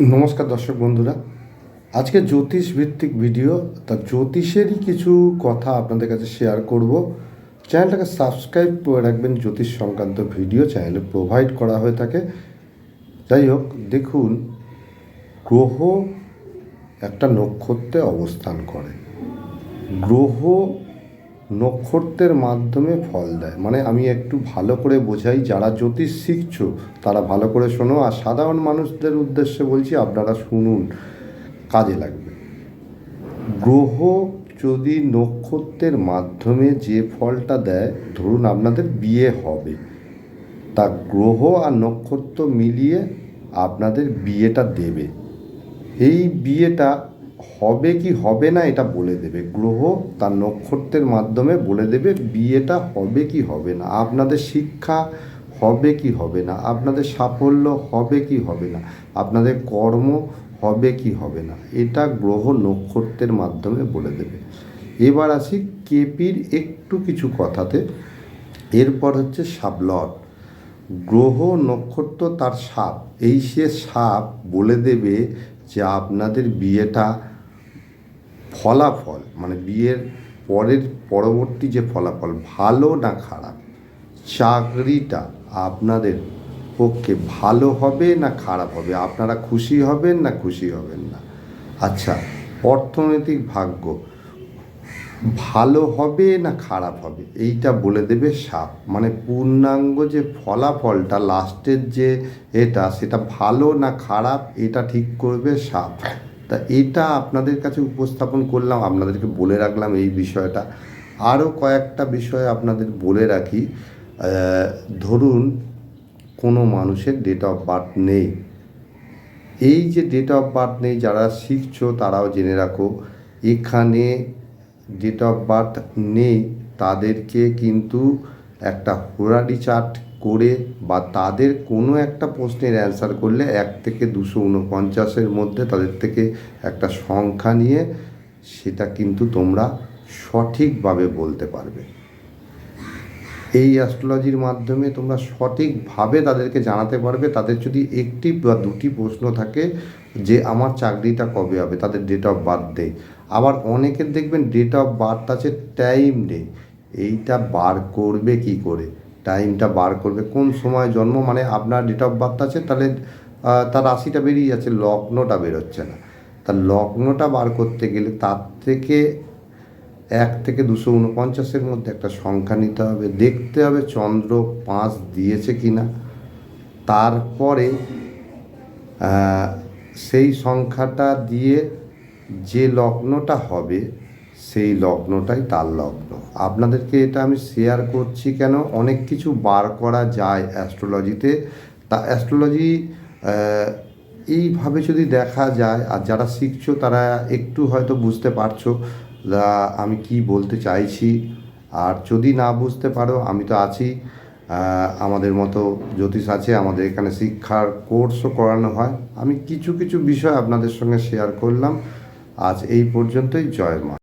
নমস্কার দর্শক বন্ধুরা। আজকে জ্যোতিষ ভিত্তিক ভিডিও, তা জ্যোতিষেরই কিছু কথা আপনাদের কাছে শেয়ার করব। চ্যানেলটাকে সাবস্ক্রাইব করে রাখবেন, জ্যোতিষ সংক্রান্ত ভিডিও চ্যানেলে প্রোভাইড করা হয়ে থাকে। যাই হোক, দেখুন, গ্রহ একটা নক্ষত্রে অবস্থান করে। গ্রহ নক্ষত্রের মাধ্যমে ফল দেয়। মানে আমি একটু ভালো করে বোঝাই, যারা জ্যোতিষ শিখছ, তারা ভালো করে শোনো। আর সাধারণ মানুষদের উদ্দেশ্যে বলছি, আপনারা শুনুন, কাজে লাগবে। গ্রহ যদি নক্ষত্রের মাধ্যমে যে ফলটা দেয়, ধরুন আপনাদের বিয়ে হবে, তা গ্রহ আর নক্ষত্র মিলিয়ে আপনাদের বিয়েটা দেবে। এই বিয়েটা হবে কি হবে না এটা বলে দেবে। গ্রহ তার নক্ষত্রের মাধ্যমে বলে দেবে, বিয়েটা হবে কি হবে না, আপনাদের শিক্ষা হবে কি হবে না, আপনাদের সাফল্য হবে কি হবে না, আপনাদের কর্ম হবে কি হবে না, এটা গ্রহ নক্ষত্রের মাধ্যমে বলে দেবে। এবার আসি কেপির একটু কিছু কথাতে, এরপর হচ্ছে সাবলট। গ্রহ নক্ষত্র তার সাপ। এই সে সাপ বলে দেবে যে আপনাদের বিয়েটা ফলাফল মানে বিয়ের পরের, পরবর্তী যে ফলাফল, ভালো না খারাপ? চাকরিটা আপনাদের পক্ষে ভালো হবে না খারাপ হবে? আপনারা খুশি হবেন না খুশি হবেন না? আচ্ছা অর্থনৈতিক ভাগ্য। ভালো হবে না খারাপ হবে? এইটা বলে দেবে সাপ। মানে পূর্ণাঙ্গ যে ফলাফলটা, লাস্টের যে এটা, সেটা ভালো না খারাপ, এটা ঠিক করবে সাপ। তা এটা আপনাদের কাছে উপস্থাপন করলাম, আপনাদেরকে বলে রাখলাম এই বিষয়টা। আরও কয়েকটা বিষয় আপনাদের বলে রাখি। ধরুন, কোনো মানুষের ডেট অফ বার্থ নেই। এই যে ডেট অফ বার্থ নেই, যারা শিখছো, তারাও জেনে রাখো। এখানে ডেট অফ বার্থ নেই, তাদেরকে কিন্তু একটা হোরাডি চার্ট করে বা তাদের কোনো একটা প্রশ্নের অ্যান্সার করলে এক থেকে দুশো উনপঞ্চাশের মধ্যে তাদের থেকে একটা সংখ্যা নিয়ে সেটা কিন্তু তোমরা সঠিকভাবে বলতে পারবে। এই অ্যাস্ট্রোলজির মাধ্যমে তোমরা সঠিকভাবে তাদেরকে জানাতে পারবে। তাদের যদি একটি বা দুটি প্রশ্ন থাকে যে, আমার চাকরিটা কবে হবে? তাদের ডেট অফ বার্থ ডে আবার অনেকের দেখবেন ডেট অফ বার্থ আছে টাইম ডে এইটা বার করবে কি করে? টাইমটা বার করবে কোন সময় জন্ম মানে আপনার ডেট অফ বার্থ আছে, তাহলে তার রাশিটা বেরিয়ে যাচ্ছে, লগ্নটা বেরোচ্ছে না। তার লগ্নটা বার করতে গেলে তার থেকে এক থেকে দুশো উনপঞ্চাশের মধ্যে একটা সংখ্যা নিতে হবে। দেখতে হবে চন্দ্র পাঁচ দিয়েছে কি না তারপরে সেই সংখ্যাটা দিয়ে যে লগ্নটা হবে, সেই লগ্নটাই তার লগ্ন। আপনাদেরকে এটা আমি শেয়ার করছি কেন? অনেক কিছু বার করা যায় অ্যাস্ট্রোলজিতে তা। অ্যাস্ট্রোলজি এইভাবে যদি দেখা যায়, আর যারা শিখছো, তারা একটু হয়তো বুঝতে পারছ আমি কি বলতে চাইছি। আর যদি না বুঝতে পারো, আমি তো আছি আমাদের মতো জ্যোতিষ আছে, আমাদের এখানে শিক্ষার কোর্সও করানো হয়। আমি কিছু কিছু বিষয় আপনাদের সঙ্গে শেয়ার করলাম। আজ এই পর্যন্তই জয় মা।